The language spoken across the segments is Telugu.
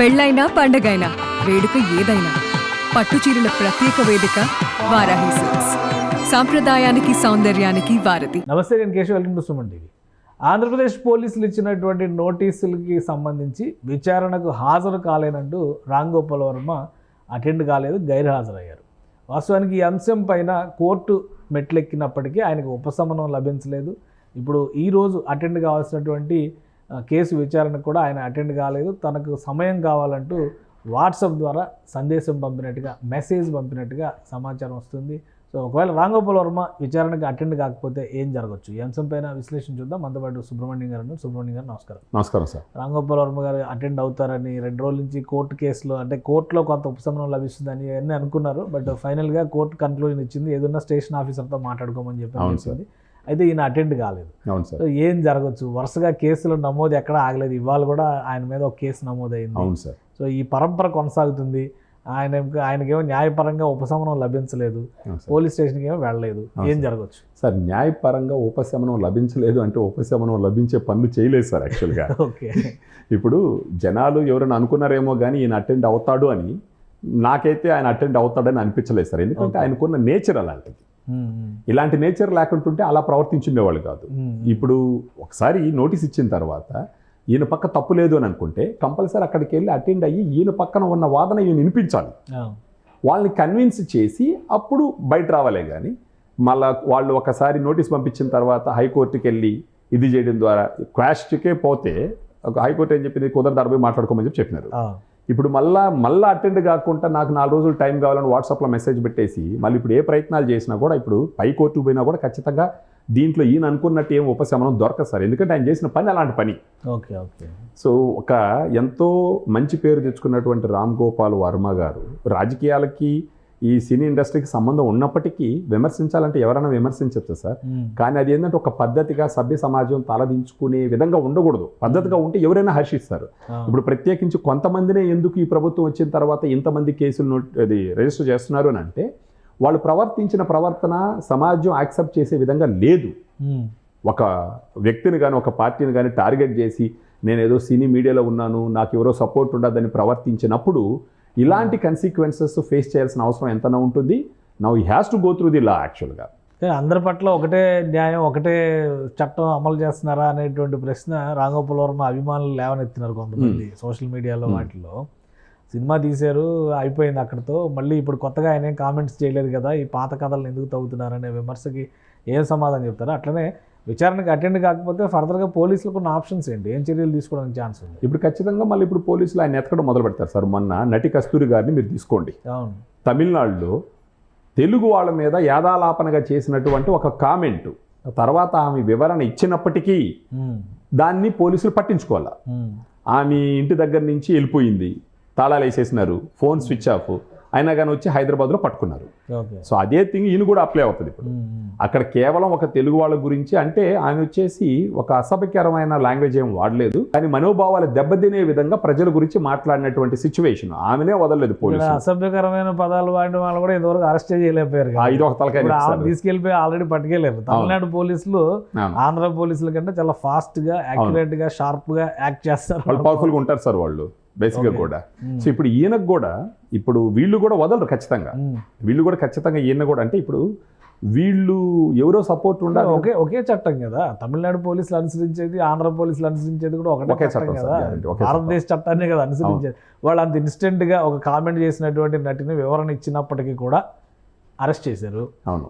పెళ్ళైనా పండగైనా వేడుక ఏదైనా పట్టు చీరల ప్రత్యేక వేదిక వారాహి సిల్క్స్. సాంప్రదాయానికి సౌందర్యానికి వారధి. నమస్తే నేను Keshav. Welcome to Suman TV. Andhra Pradesh పోలీసులు ఇచ్చినటువంటి నోటీసులకి సంబంధించి విచారణకు హాజరు కాలేనంటూ రామ్ గోపాల్ వర్మ అటెండ్ కాలేదు గైర్హాజరయ్యారు. వాస్తవానికి ఈ అంశం పైన కోర్టు మెట్లెక్కినప్పటికీ ఆయనకు ఉపశమనం లభించలేదు. ఇప్పుడు ఈరోజు అటెండ్ కావాల్సినటువంటి కేసు విచారణకు కూడా ఆయన అటెండ్ కాలేదు. తనకు సమయం కావాలంటూ వాట్సాప్ ద్వారా సందేశం పంపినట్టుగా మెసేజ్ పంపినట్టుగా సమాచారం వస్తుంది. సో ఒకవేళ రాంగోపాల్ వర్మ విచారణకు అటెండ్ కాకపోతే ఏం జరగచ్చు? ఈ అంశం పైన విశ్లేషణ చూద్దాం. మనతో పాటు సుబ్రహ్మణ్యం గారు. సుబ్రహ్మణ్యం గారు నమస్కారం. నమస్కారం సార్. రాంగోపాల్ వర్మ గారు అటెండ్ అవుతారని రెండు రోజుల నుంచి కోర్టు కేసులో అంటే కోర్టులో కొంత ఉపశమనం లభిస్తుందని అన్నీ అనుకున్నారు. బట్ ఫైనల్గా కోర్టు కన్క్లూజన్ ఇచ్చింది. ఏదన్నా స్టేషన్ ఆఫీసర్తో మాట్లాడుకోమని చెప్పి అయితే ఈయన అటెండ్ కాలేదు. అవును సార్. సో ఏం జరగచ్చు? వరుసగా కేసులు నమోదు ఎక్కడ ఆగలేదు. ఇవాళ కూడా ఆయన మీద ఒక కేసు నమోదైంది. అవును సార్. సో ఈ పరంపర కొనసాగుతుంది. ఆయన ఆయనకేమో న్యాయపరంగా ఉపశమనం లభించలేదు. పోలీస్ స్టేషన్కి ఏమో వెళ్ళలేదు ఏం. జరగచ్చు? సార్ న్యాయపరంగా ఉపశమనం లభించలేదు అంటే ఉపశమనం లభించే పనులు చేయలేదు సార్ యాక్చువల్గా ఓకే. ఇప్పుడు జనాలు ఎవరైనా అనుకున్నారేమో కానీ ఈయన అటెండ్ అవుతాడు అని నాకైతే ఆయన అటెండ్ అవుతాడని అనిపించలేదు సార్. ఎందుకంటే. ఆయనకున్న నేచర్ అలాంటిది. ఇలాంటి నేచర్ లేకుంటుంటే అలా ప్రవర్తించుండేవాళ్ళు కాదు. ఇప్పుడు ఒకసారి నోటీస్ ఇచ్చిన తర్వాత ఈయన పక్క తప్పు లేదు అని అనుకుంటే కంపల్సరీ అక్కడికి వెళ్ళి అటెండ్ అయ్యి ఈయన పక్కన ఉన్న వాదన ఈయన వినిపించాలి. వాళ్ళని కన్విన్స్ చేసి అప్పుడు బయట రావాలే కానీ మళ్ళా వాళ్ళు ఒకసారి నోటీస్ పంపించిన తర్వాత హైకోర్టుకి వెళ్ళి ఇది చేయడం ద్వారా క్వాష్కే పోతే ఒక హైకోర్టు ఏం చెప్పింది? కుదరదు అరవై మాట్లాడుకోమని చెప్పి చెప్పినారు. ఇప్పుడు మళ్ళా మళ్ళీ అటెండ్ కాకుండా నాకు నాలుగు రోజులు టైం కావాలని వాట్సాప్లో మెసేజ్ పెట్టేసి మళ్ళీ ఇప్పుడు ఏ ప్రయత్నాలు చేసినా కూడా ఇప్పుడు పై కోర్టుకు పోయినా కూడా ఖచ్చితంగా దీంట్లో ఈయన అనుకున్నట్టు ఏం ఉపశమనం దొరకదు సార్. ఎందుకంటే ఆయన చేసిన పని అలాంటి పని. Okay okay. సో ఒక ఎంతో మంచి పేరు తెచ్చుకున్నటువంటి రామ్ గోపాల్ వర్మ గారు రాజకీయాలకి ఈ సినీ ఇండస్ట్రీకి సంబంధం ఉన్నప్పటికీ విమర్శించాలంటే ఎవరైనా విమర్శించవచ్చు సార్. కానీ అది ఏంటంటే ఒక పద్ధతిగా సభ్య సమాజం తలదించుకునే విధంగా ఉండకూడదు. పద్ధతిగా ఉంటే ఎవరైనా హర్షిస్తారు. ఇప్పుడు ప్రత్యేకించి కొంతమందినే ఎందుకు ఈ ప్రభుత్వం వచ్చిన తర్వాత ఇంతమంది కేసులు అది రిజిస్టర్ చేస్తున్నారు అని అంటే వాళ్ళు ప్రవర్తించిన ప్రవర్తన సమాజం యాక్సెప్ట్ చేసే విధంగా లేదు. ఒక వ్యక్తిని కానీ ఒక పార్టీని కానీ టార్గెట్ చేసి నేను ఏదో సినీ మీడియాలో ఉన్నాను నాకు ఎవరో సపోర్ట్ ఉండదని ప్రవర్తించినప్పుడు ఇలాంటి కన్సిక్వెన్సెస్ ఫేస్ చేయాల్సిన అవసరం ఎంతనా ఉంటుంది. Now he has to go through the law యాక్చువల్గా అందరి పట్ల ఒకటే న్యాయం ఒకటే చట్టం అమలు చేస్తున్నారా అనేటువంటి ప్రశ్న రాంగోపాల్ వర్మ అభిమానులు లేవనెత్తినారు కొంతమంది సోషల్ మీడియాలో Hmm. వాటిలో సినిమా తీశారు అయిపోయింది అక్కడితో. మళ్ళీ ఇప్పుడు కొత్తగా ఆయన కామెంట్స్ చేయలేదు కదా ఈ పాత కథలను ఎందుకు తవ్వుతున్నారనే విమర్శకి ఏం సమాధానం చెప్తారు? అట్లనే విచారణకి అటెండ్ కాకపోతే ఫర్దర్గా పోలీసులకు ఉన్న ఆప్షన్స్ ఏంటి? ఏం చర్యలు తీసుకోవడానికి ఛాన్స్ ఉంది? ఇప్పుడు ఖచ్చితంగా మళ్ళీ ఇప్పుడు పోలీసులు ఆయన ఎతకడం మొదలు పెడతారు సార్. మొన్న నటి కస్తూరి గారిని మీరు తీసుకోండి. అవును. తమిళనాడులో తెలుగు వాళ్ళ మీద యాదాలాపనగా చేసినటువంటి ఒక కామెంట్ తర్వాత ఆమె వివరణ ఇచ్చినప్పటికీ. దాన్ని పోలీసులు పట్టించుకోవాలి. ఆమె ఇంటి దగ్గర నుంచి వెళ్ళిపోయింది. తాళాలు వేసేసినారు ఫోన్ స్విచ్ ఆఫ్. అయినా కానీ వచ్చి హైదరాబాద్లో పట్టుకున్నారు. సో అదే థింగ్ ఈయన కూడా అప్లై అవుతుంది ఇప్పుడు. అక్కడ కేవలం ఒక తెలుగు వాళ్ళ గురించి అంటే ఆమె వచ్చేసి ఒక అసభ్యకరమైన లాంగ్వేజ్ ఏం వాడలేదు. కానీ మనోభావాలు దెబ్బతినే విధంగా ప్రజల గురించి మాట్లాడినటువంటి సిచ్యువేషన్ ఆమెనే వదలలేదు పోలీసు అసభ్యకరమైన పదాలు వాడిన వాళ్ళు కూడా ఇంతవరకు అరెస్ట్ చేయలేకపోయారు. ఇది ఒక తలకాయ. తీసుకెళ్ళిపోయి ఆల్రెడీ పట్టుకెళ్ళారు. తమిళనాడు పోలీసులు. ఆంధ్ర పోలీసుల కంటే చాలా ఫాస్ట్గా యాక్యురేట్గా షార్ప్గా యాక్ట్ చేస్తారు. వాళ్ళు పవర్ఫుల్గా ఉంటారు సార్ వాళ్ళు. బేసిక్గా. కూడా. సో ఇప్పుడు ఈయనకు కూడా ఇప్పుడు వీళ్ళు కూడా వదలరు ఖచ్చితంగా. వీళ్ళు కూడా ఖచ్చితంగా ఈయన కూడా అంటే ఇప్పుడు వీళ్ళు ఎవరో సపోర్ట్ ఉండాలి ఒకే ఒకే చట్టం కదా. తమిళనాడు పోలీసులు అనుసరించేది ఆంధ్ర పోలీసులు అనుసరించేది కూడా ఒకటే ఒకే చట్టం కదా. భారతదేశ చట్టాన్ని కదా అనుసరించేది. వాళ్ళు అంత ఇన్స్టెంట్గా ఒక కామెంట్ చేసినటువంటి నటిని వివరణ ఇచ్చినప్పటికీ కూడా అరెస్ట్ చేశారు.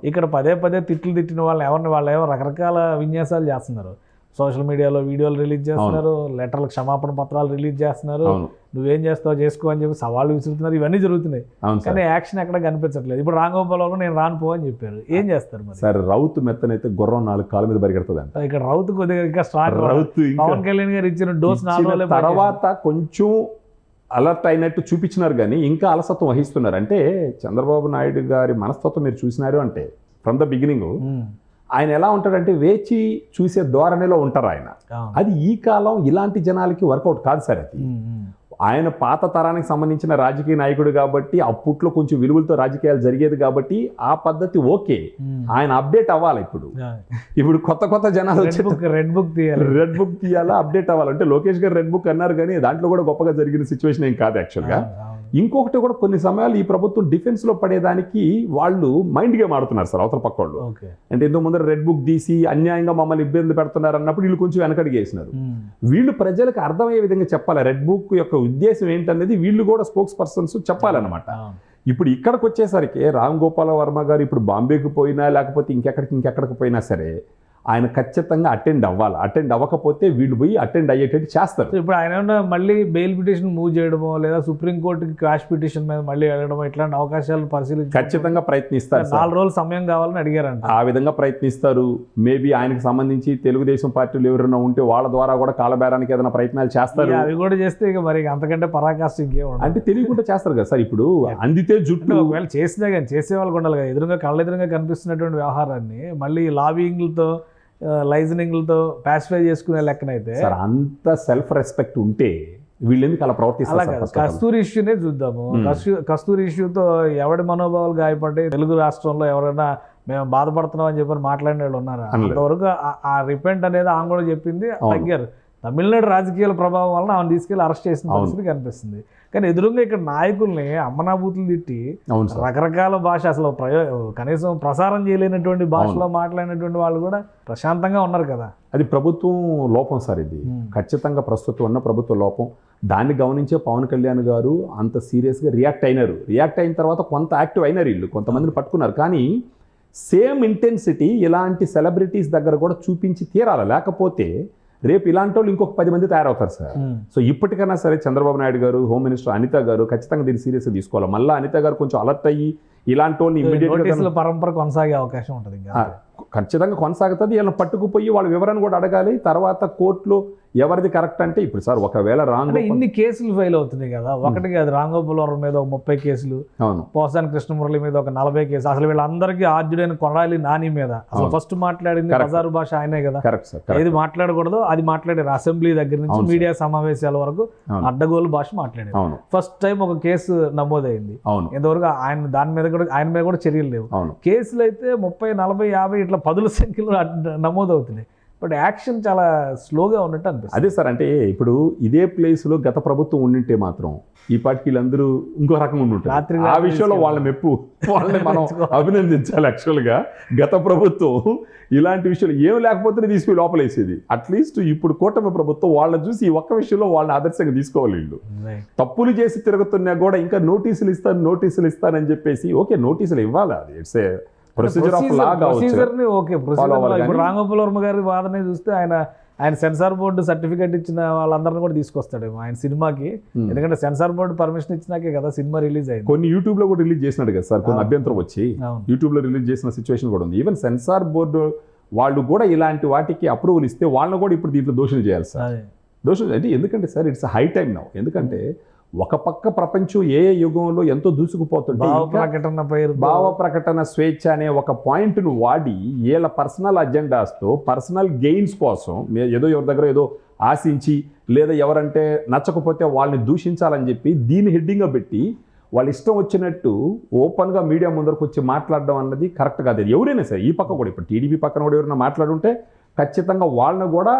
ఇక్కడ పదే పదే తిట్లు తిట్టిన వాళ్ళని ఎవరిని వాళ్ళు ఏమో రకరకాల విన్యాసాలు చేస్తున్నారు. సోషల్ మీడియాలో వీడియోలు రిలీజ్ చేస్తున్నారు లెటర్లు క్షమాపణ పత్రాలు రిలీజ్ చేస్తున్నారు. నువ్వేం చేస్తావు చేసుకో అని చెప్పి సవాళ్ళు విసురుతున్నారు. ఇవన్నీ జరుగుతున్నాయి. కానీ యాక్షన్ ఎక్కడ కనిపించట్లేదు. ఇప్పుడు రాంగోపాల్ వర్మ నేను రాను పో అని చెప్పారు. ఏం చేస్తారు మరి? సార్ రౌత్ మెత్తనైతే గుర్రం నాలుగు కాళ్ళ మీద పరిగెడుతుంది అంట ఇక్కడ రౌత్ కొద్దిగా ఇంకా రౌత్ ఇంకా పవన్ కళ్యాణ్ గారు ఇచ్చిన డోస్ నాలుగు తర్వాత కొంచెం అలర్ట్ అయినట్టు చూపించినారు కానీ ఇంకా అలసత్వం వహిస్తున్నారు. అంటే చంద్రబాబు నాయుడు గారి మనస్తత్వం మీరు చూసినారు అంటే ఫ్రమ్ ద బిగినింగ్ ఆయన ఎలా ఉంటాడంటే వేచి చూసే ధోరణిలో ఉంటారు ఆయన. అది ఈ కాలం ఇలాంటి జనాలకి వర్కౌట్ కాదు సార్ అది. ఆయన పాత తరానికి సంబంధించిన రాజకీయ నాయకుడు కాబట్టి అప్పట్లో కొంచెం విలువలతో రాజకీయాలు జరిగేది కాబట్టి ఆ పద్ధతి ఓకే. ఆయన అప్డేట్ అవ్వాలి ఇప్పుడు. ఇప్పుడు కొత్త కొత్త జనాలు రెడ్ బుక్ రెడ్ బుక్ తీయాలి. రెడ్ బుక్ తీయాలా అప్డేట్ అవ్వాలంటే లోకేష్ గారు రెడ్ బుక్ అన్నారు కానీ దాంట్లో కూడా గొప్పగా జరిగిన సిచ్యువేషన్ ఏం కాదు యాక్చువల్గా. ఇంకొకటి కూడా కొన్ని సమయాలు ఈ ప్రభుత్వం డిఫెన్స్లో పడేదానికి వాళ్ళు మైండ్ గేమ్ ఆడుతున్నారు సార్ అవతల పక్క వాళ్ళు. అంటే ఎందుకు ముందర రెడ్ బుక్ తీసి అన్యాయంగా మమ్మల్ని ఇబ్బంది పెడుతున్నారు అన్నప్పుడు వీళ్ళు కొంచెం వెనకడిగేసినారు. వీళ్ళు ప్రజలకు అర్థమయ్యే విధంగా చెప్పాలి. రెడ్ బుక్ యొక్క ఉద్దేశం ఏంటనేది వీళ్ళు కూడా స్పోక్స్ పర్సన్స్ చెప్పాలన్నమాట. ఇప్పుడు ఇక్కడికి వచ్చేసరికి రామ్ గోపాల వర్మ గారు ఇప్పుడు బాంబేకి పోయినా లేకపోతే ఇంకెక్కడికి ఇంకెక్కడికి పోయినా సరే ఆయన ఖచ్చితంగా అటెండ్ అవ్వాలి. అటెండ్ అవ్వకపోతే వీళ్ళు పోయి అటెండ్ అయ్యేటట్టు చేస్తారు. ఇప్పుడు ఆయన మళ్ళీ బెయిల్ పిటిషన్ మూవ్ చేయడమో లేదా సుప్రీం కోర్టుకి క్రాష్ పిటిషన్ మీద మళ్ళీ వెళ్ళడమో ఇట్లాంటి అవకాశాలు పరిశీలించి ఖచ్చితంగా ప్రయత్నిస్తారు నాలుగు రోజులు సమయం కావాలని అడిగారంట. ఆ విధంగా ప్రయత్నిస్తారు. మేబీ ఆయనకు సంబంధించి తెలుగుదేశం పార్టీలు ఎవరైనా ఉంటే వాళ్ళ ద్వారా కూడా కాలబేరానికి ఏదైనా ప్రయత్నాలు చేస్తారు. అవి కూడా చేస్తే ఇక మరి అంతకంటే పరాకాష్ట ఇంకేం ఉండదు. అంటే తెలియకుండా చేస్తారు కదా సార్. ఇప్పుడు అందితే జుట్టు ఒకవేళ చేసినా కానీ చేసే వాళ్ళకి ఉండాలి కదా. ఎదురుగా కళ్ళెదురుగా కనిపిస్తున్నటువంటి వ్యవహారాన్ని మళ్ళీ లాబింగ్లతో లైజనింగ్లతో పాసిఫై చేసుకునే లెక్కనైతే సార్ అంత సెల్ఫ్ రెస్పెక్ట్ ఉంటే వీళ్ళు ఎందుకు అలా ప్రవర్తిస్తారు? కస్తూరి ఇష్యూనే చూద్దాము. కస్తూ- కస్తూరి ఇష్యూతో ఎవడి మనోభావాలు గాయపడ్డాయి తెలుగు రాష్ట్రంలో ఎవరైనా మేము బాధపడుతున్నాం అని చెప్పి మాట్లాడిన వాళ్ళు ఉన్నారా. అంతవరకు ఆ- రిపెంట్ అనేది ఆమె కూడా చెప్పింది. తగ్గారు తమిళనాడు రాజకీయాల ప్రభావం వలన ఆమె తీసుకెళ్ళి అరెస్ట్ చేసిన. పరిస్థితి కనిపిస్తుంది. కానీ ఎదురుగా ఇక్కడ నాయకుల్ని అమ్మనాబూతులు తిట్టి రకరకాల భాష అసలు ప్రయో కనీసం ప్రసారం చేయలేనటువంటి భాషలో మాట్లాడినటువంటి వాళ్ళు కూడా ప్రశాంతంగా ఉన్నారు కదా. అది ప్రభుత్వం లోపం సార్ ఇది. ఖచ్చితంగా ప్రస్తుతం ఉన్న ప్రభుత్వ లోపం. దాన్ని గమనించే పవన్ కళ్యాణ్ గారు అంత సీరియస్గా రియాక్ట్ అయినారు. రియాక్ట్ అయిన తర్వాత కొంత యాక్టివ్ అయినారు వీళ్ళు కొంతమందిని పట్టుకున్నారు. కానీ సేమ్ ఇంటెన్సిటీ ఇలాంటి సెలబ్రిటీస్ దగ్గర కూడా చూపించి తీరాలి? లేకపోతే రేపు ఇలాంటి వాళ్ళు ఇంకొక పది మంది తయారవుతారు సార్. సో ఇప్పటికైనా సరే చంద్రబాబు నాయుడు గారు హోమ్ మినిస్టర్ అనిత గారు ఖచ్చితంగా దీన్ని సీరియస్గా తీసుకోవాలి. మళ్ళీ అనిత గారు కొంచెం అలర్ట్ అయ్యి ఇలాంటి వాళ్ళని పరంపర కొనసాగే అవకాశం ఉంటుంది ఖచ్చితంగా కొనసాగుతుంది. వీళ్ళని పట్టుకుపోయి వాళ్ళ వివరణ కూడా అడగాలి. తర్వాత కోర్టులో ఎవరిది కరెక్ట్ అంటే ఇప్పుడు సార్ ఒకవేళ రాంగ్ ఇన్ని కేసులు ఫైల్ అవుతున్నాయి కదా. ఒకటి కాదు రాంగోపులవరం మీద ఒక ముప్పై కేసులు అవును. పోసాని కృష్ణమురళి మీద ఒక నలభై కేసు. అసలు వీళ్ళందరికీ ఆద్యుడైన కొడాలి నాని మీద. అసలు. ఫస్ట్ మాట్లాడింది. బజారు భాష ఆయనే కదా. కరెక్ట్ సార్ ఏది మాట్లాడకూడదు అది మాట్లాడారు. అసెంబ్లీ దగ్గర నుంచి మీడియా సమావేశాల వరకు. అడ్డగోలు భాష మాట్లాడారు. ఫస్ట్ టైం ఒక కేసు నమోదైంది. అవును. ఇంతవరకు ఆయన దాని మీద కూడా ఆయన మీద కూడా చర్యలు లేవు. కేసులు అయితే ముప్పై నలభై యాభై ఇట్లా పదుల సంఖ్యలో నమోదవుతున్నాయి. బట్ యాక్షన్ చాలా స్లోగా ఉన్నట్టు అనిపిస్తుంది. అదే సార్ అంటే ఇప్పుడు ఇదే ప్లేస్లో గత ప్రభుత్వం ఉండింటే మాత్రం ఈ పార్టీకి వీళ్ళందరూ ఇంకో రకంగా ఉండుంటారు రాత్రి ఆ విషయంలో వాళ్ళ మెప్పు వాళ్ళని మనం అభినందించాలి యాక్చువల్గా. గత ప్రభుత్వం ఇలాంటి విషయాలు ఏం లేకపోతే తీసుకుని లోపలేసేది. అట్లీస్ట్ ఇప్పుడు కూటమి ప్రభుత్వం వాళ్ళని చూసి ఈ ఒక్క విషయంలో వాళ్ళని ఆదర్శంగా తీసుకోవాలి వీళ్ళు. తప్పులు చేసి తిరుగుతున్నా కూడా ఇంకా నోటీసులు ఇస్తాను నోటీసులు ఇస్తానని చెప్పేసి ఓకే నోటీసులు ఇవ్వాలి? అది it's a procedure of law కావచ్చు. ప్రొసీజర్ని ఓకే ప్రొసీజర్ అవ్వాలి ఇప్పుడు కానీ- రాంగోపాల్ వర్మ గారి వాదన చూస్తే ఆయన ఆయన సెన్సార్ బోర్డు సర్టిఫికేట్ ఇచ్చిన వాళ్ళందరిని కూడా తీసుకొస్తాడేమో ఆయన సినిమాకి. Hmm. ఎందుకంటే సెన్సార్ బోర్డు పర్మిషన్ ఇచ్చినాకే కదా సినిమా రిలీజ్ అయింది. కొన్ని యూట్యూబ్లో కూడా రిలీజ్ చేసినాడు కదా సార్ కొన్ని. అభ్యంతరం వచ్చి. యూట్యూబ్లో రిలీజ్ చేసిన సిచ్యువేషన్ కూడా ఉంది. ఈవెన్ సెన్సార్ బోర్డు వాళ్ళు కూడా ఇలాంటి వాటికి అప్రూవల్ ఇస్తే వాళ్ళని కూడా ఇప్పుడు దీంట్లో దోషులు చేయాలి సార్. దోషులు అంటే ఎందుకంటే sir it's high time now ఎందుకంటే ఒక పక్క ప్రపంచం ఏ ఏ యుగంలో ఎంతో దూసుకుపోతుంటే భావ ప్రకటన పేరు భావ ప్రకటన స్వేచ్ఛ అనే ఒక పాయింట్ను వాడి వీళ్ళ పర్సనల్ అజెండాస్తో పర్సనల్ గెయిన్స్ కోసం ఏదో ఎవరి దగ్గర ఏదో ఆశించి లేదా ఎవరంటే నచ్చకపోతే వాళ్ళని దూషించాలని చెప్పి దీన్ని హెడ్డింగ్గా పెట్టి వాళ్ళ ఇష్టం వచ్చినట్టు ఓపెన్గా మీడియా ముందరకు వచ్చి మాట్లాడడం అన్నది కరెక్ట్ కాదు. ఎవరైనా సరే ఈ పక్క కూడా ఇప్పుడు టీడీపీ పక్కన కూడా ఎవరైనా మాట్లాడుంటే ఖచ్చితంగా వాళ్ళని కూడా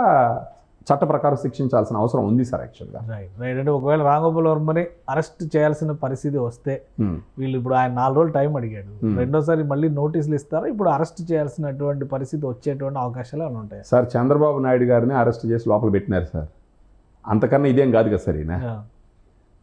చట్ట ప్రకారం శిక్షించాల్సిన అవసరం ఉంది సార్ యాక్చువల్గా రైట్ రైట్ అంటే ఒకవేళ రాంగోపాల్ వర్మని అరెస్ట్ చేయాల్సిన పరిస్థితి వస్తే ఉమ్. వీళ్ళు ఇప్పుడు ఆయన నాలుగు రోజులు టైం అడిగాడు. Hmm. రెండోసారి మళ్ళీ నోటీసులు ఇస్తారా? ఇప్పుడు అరెస్ట్ చేయాల్సినటువంటి పరిస్థితి వచ్చేటువంటి అవకాశాలు ఏమైనా ఉంటాయి? సార్ చంద్రబాబు నాయుడు గారిని అరెస్ట్ చేసి లోపల పెట్టినారు సార్. అంతకన్నా ఇదేం కాదు కదా సార్ ఈయన.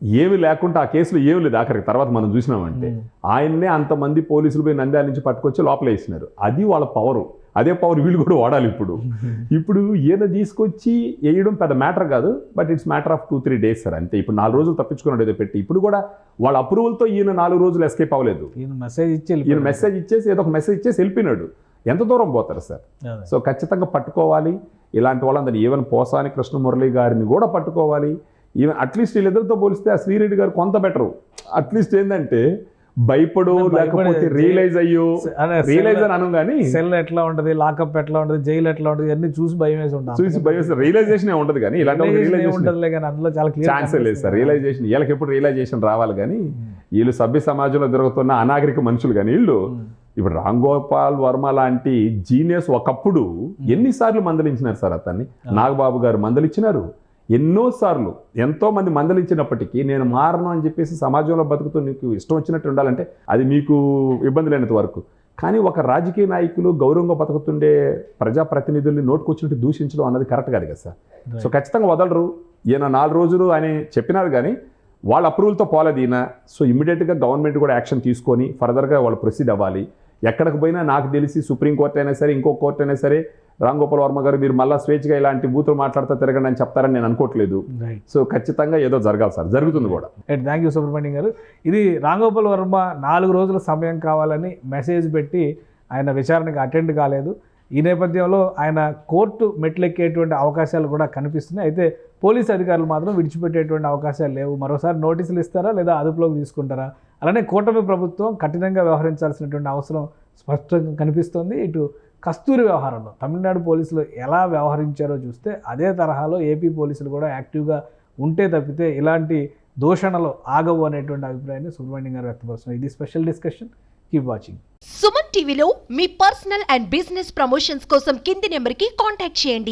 ఏమి లేకుండా ఆ కేసులో ఏమి లేదు ఆఖరికి. తర్వాత మనం చూసినామంటే ఆయన్నే అంతమంది పోలీసులు పోయి నంద్యాల నుంచి పట్టుకొచ్చి లోపల వేసినారు. అది వాళ్ళ పవరు. అదే పవర్ వీళ్ళు కూడా వాడాలి ఇప్పుడు. ఇప్పుడు ఈయన తీసుకొచ్చి వేయడం పెద్ద మ్యాటర్ కాదు but it's matter of two three days sir అంతే. ఇప్పుడు నాలుగు రోజులు తప్పించుకున్నాడు ఏదో పెట్టి. ఇప్పుడు కూడా వాళ్ళ అప్రూవల్తో ఈయన నాలుగు రోజులు ఎస్కేప్ అవ్వలేదు. ఈయన మెసేజ్ ఇచ్చి ఈయన. మెసేజ్ ఇచ్చేసి ఏదో ఒక మెసేజ్ ఇచ్చేసి వెళ్ళిపోయినాడు. ఎంత దూరం పోతారు సార్. సో ఖచ్చితంగా పట్టుకోవాలి. ఇలాంటి వాళ్ళందరినీ ఈవెన్ పోసాని కృష్ణమురళి గారిని కూడా పట్టుకోవాలి. ఈవెన్ అట్లీస్ట్ వీళ్ళిద్దరితో పోలిస్తే ఆ శ్రీరెడ్డి గారు కొంత బెటరు అట్లీస్ట్ ఏంటంటే భయపడు లేకపోతే రియలైజ్ అయ్యో. రియలైజ్ అని అను కానీ సెల్ ఎట్లా ఉంటది లాకప్ ఎట్లా ఉంటది జైలు ఎట్లా ఉంటది అన్ని చూసి భయం వేసి ఉంటాం. చూసి భయం రియలైజేషన్ ఉండదు కానీ ఇలాంటి రియలైజేషన్ ఉంటదిలే కానీ అందులో చాలా క్లియర్ ఛాన్సే లేదు సార్. రియలైజేషన్ వీళ్ళకి ఎప్పుడు రియలైజేషన్ రావాలి కానీ వీళ్ళు సభ్య సమాజంలో తిరుగుతున్న అనాగరిక మనుషులు కానీ వీళ్ళు ఇప్పుడు రామ్ గోపాల్ వర్మ లాంటి జీనియస్ ఒకప్పుడు ఎన్నిసార్లు మందలించినారు సార్ అతన్ని? నాగబాబు గారు మందలిచ్చినారు. ఎన్నో సార్లు ఎంతో మంది మందలించినప్పటికీ నేను మారను అని చెప్పేసి సమాజంలో బతుకుతూ నీకు ఇష్టం వచ్చినట్టు ఉండాలంటే అది మీకు ఇబ్బంది లేనంత వరకు. కానీ ఒక రాజకీయ నాయకులు గౌరవంగా బతుకుతుండే ప్రజాప్రతినిధుల్ని నోటుకొచ్చినట్టు దూషించడం అన్నది కరెక్ట్ కాదు కదా సార్. సో ఖచ్చితంగా వదలరు. ఈయన నాలుగు రోజులు అని చెప్పినారు కానీ వాళ్ళ అప్రూవల్తో పోలేదు ఈయన. సో ఇమ్మీడియట్గా గవర్నమెంట్ కూడా యాక్షన్ తీసుకొని ఫర్దర్గా వాళ్ళు ప్రొసీడ్ అవ్వాలి. ఎక్కడికి పోయినా నాకు తెలిసి సుప్రీంకోర్టు అయినా సరే ఇంకో కోర్టు అయినా సరే రామ్ గోపాల్ వర్మ గారు మీరు మళ్ళీ స్వేచ్ఛగా ఇలాంటి బూతులు మాట్లాడుతూ తిరగండి అని చెప్తారని నేను అనుకోవట్లేదు. సో ఖచ్చితంగా ఏదో జరగాలి సార్ జరుగుతుంది కూడా. రైట్ థ్యాంక్ యూ సుబ్రహ్మణ్యం గారు. ఇది రాంగోపాల్ వర్మ నాలుగు రోజుల సమయం కావాలని మెసేజ్ పెట్టి ఆయన విచారణకు అటెండ్ కాలేదు. ఈ నేపథ్యంలో ఆయన కోర్టు మెట్లెక్కేటువంటి అవకాశాలు కూడా కనిపిస్తున్నాయి. అయితే పోలీస్ అధికారులు మాత్రం విడిచిపెట్టేటువంటి అవకాశాలు లేవు. మరోసారి నోటీసులు ఇస్తారా లేదా అదుపులోకి తీసుకుంటారా? అలానే కూటమి ప్రభుత్వం కఠినంగా వ్యవహరించాల్సినటువంటి అవసరం స్పష్టంగా కనిపిస్తోంది. ఇటు కస్తూరి వ్యవహారంలో తమిళనాడు పోలీసులు ఎలా వ్యవహరించారో చూస్తే అదే తరహాలో ఏపీ పోలీసులు కూడా యాక్టివ్గా ఉంటే తప్పితే ఇలాంటి దూషణలు ఆగవు అనేటువంటి అభిప్రాయాన్ని సుబ్రహ్మణ్యం గారు వ్యక్తపరుస్తున్నారు. ఇది special discussion. Keep watching. Suman టీవీలో మీ పర్సనల్ అండ్ బిజినెస్ ప్రమోషన్స్ కోసం కింది నెంబర్కి కాంటాక్ట్ చేయండి.